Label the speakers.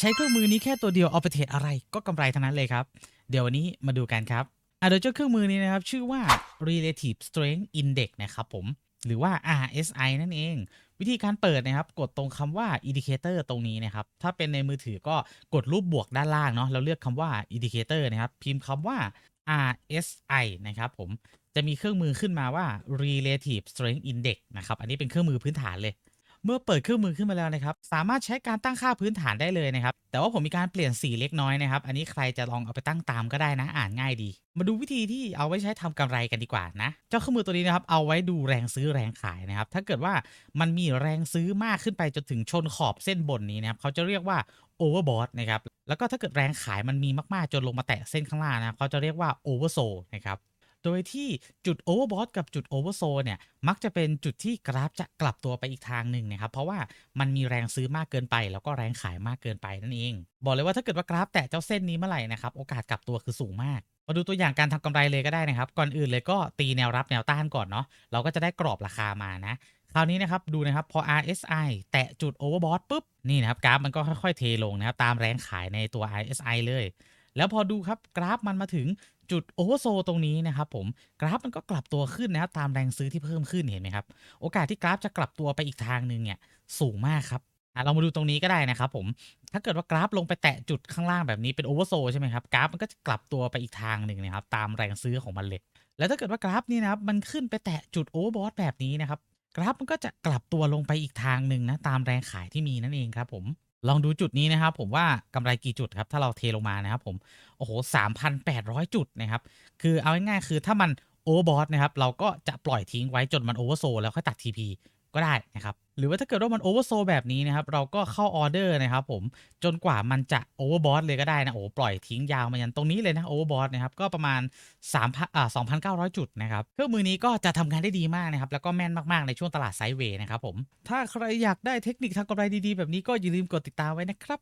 Speaker 1: ใช้เครื่องมือนี้แค่ตัวเดียวเอาไปเทรดอะไรก็กำไรทั้งนั้นเลยครับ เดี๋ยววันนี้มาดูกันครับอะโดยเจ้าเครื่องมือนี้นะครับ ชื่อว่า relative strength index นะครับผมหรือว่า RSI นั่นเอง วิธีการเปิดนะครับ กดตรงคำว่า indicator ตรงนี้นะครับ ถ้าเป็นในมือถือก็กดรูปบวกด้านล่างเนาะแล้วเลือกคำว่า indicator นะครับ พิมพ์คำว่า RSI นะครับผมจะมีเครื่องมือขึ้นมาว่า relative strength index นะครับ อันนี้เป็นเครื่องมือพื้นฐานเลย เมื่อเปิดเครื่องมือขึ้นมาแล้วนะครับ สามารถใช้การตั้งค่าพื้นฐานได้เลยนะครับ แต่ว่าผมมีการเปลี่ยนสีเล็กน้อยนะครับ อันนี้ใครจะลองเอาไปตั้งตามก็ได้นะ อ่านง่ายดี มาดูวิธีที่เอาไว้ใช้ทำกำไรกันดีกว่านะ เจ้าเครื่องมือตัวนี้นะครับ เอาไว้ดูแรงซื้อแรงขายนะครับ ถ้าเกิดว่ามันมีแรงซื้อมากขึ้นไปจนถึงชนขอบเส้นบนนี้นะครับเขาจะเรียกว่า overbought นะครับ แล้วก็ถ้าเกิดแรงขายมันมีมากๆ จนลงมาแตะเส้นข้างล่างนะครับเขาจะเรียกว่า oversold นะครับ โดยที่จุด overbought กับจุด oversold เนี่ย มักจะเป็นจุดที่กราฟจะกลับตัวไปอีกทางหนึ่งนะครับ เพราะว่ามันมีแรงซื้อมากเกินไป แล้วก็แรงขายมากเกินไปนั่นเอง บอกเลยว่าถ้าเกิดว่ากราฟแตะเจ้าเส้นนี้เมื่อไหร่นะครับ โอกาสกลับตัวคือสูงมากมาดูตัวอย่างการทำกำไรเลยก็ได้นะครับ ก่อนอื่นเลยก็ตีแนวรับแนวต้านก่อนเนาะเราก็จะได้กรอบราคามานะ คราวนี้นะครับดูนะครับพอ RSI แตะจุด overbought ปุ๊บ นี่นะครับกราฟมันก็ค่อยๆเทลงนะครับ ตามแรงขายในตัว RSI เลย แล้วพอดูครับกราฟมันมาถึงจุดโอเวอร์โซตรงนี้นะครับผมกราฟมันก็กลับตัวขึ้นนะครับตามแรงซื้อที่เพิ่มขึ้นเห็นไหมครับ โอกาสที่กราฟจะกลับตัวไปอีกทางหนึ่งเนี่ยสูงมากครับอะเรามาดูตรงนี้ก็ได้นะครับผม ถ้าเกิดว่ากราฟลงไปแตะจุดข้างล่างแบบนี้เป็นโอเวอร์โซใช่ไหมครับ กราฟมันก็จะกลับตัวไปอีกทางหนึ่งนะครับ ตามแรงซื้อของมันเลย แล้วถ้าเกิดว่ากราฟนี่นะครับ มันขึ้นไปแตะจุดโอเวอร์บอทแบบนี้นะครับ กราฟมันก็จะกลับตัวลงไปอีกทางหนึ่งนะ ตามแรงขายที่มีนั่นเองครับผม ลองดูจุดนี้นะครับ ผมว่ากำไรกี่จุดครับ ถ้าเราเทลงมานะครับผม โอ้โห 3,800 จุดนะครับ คือเอาง่ายๆคือถ้ามันโอเวอร์บอทนะครับ เราก็จะปล่อยทิ้งไว้จนมันโอเวอร์โซแล้วค่อยตัด TP ก็ได้นะครับ หรือว่าถ้าเกิดว่ามันโอเวอร์โซแบบนี้นะครับ เราก็เข้าออเดอร์นะครับผมจนกว่ามันจะโอเวอร์บอสเลยก็ได้นะ โอ้ปล่อยทิ้งยาวมายันตรงนี้เลยนะโอเวอร์บอสนะครับ ก็ประมาณ3พันอ่า2,900 จุดนะครับ เครื่องมือนี้ก็จะทำงานได้ดีมากนะครับ แล้วก็แม่นมาก ๆ ในช่วงตลาดไซด์เวย์นะครับผมถ้าใครอยากได้เทคนิคทำกำไรดีๆ แบบนี้ก็อย่าลืมกดติดตามไว้นะครับ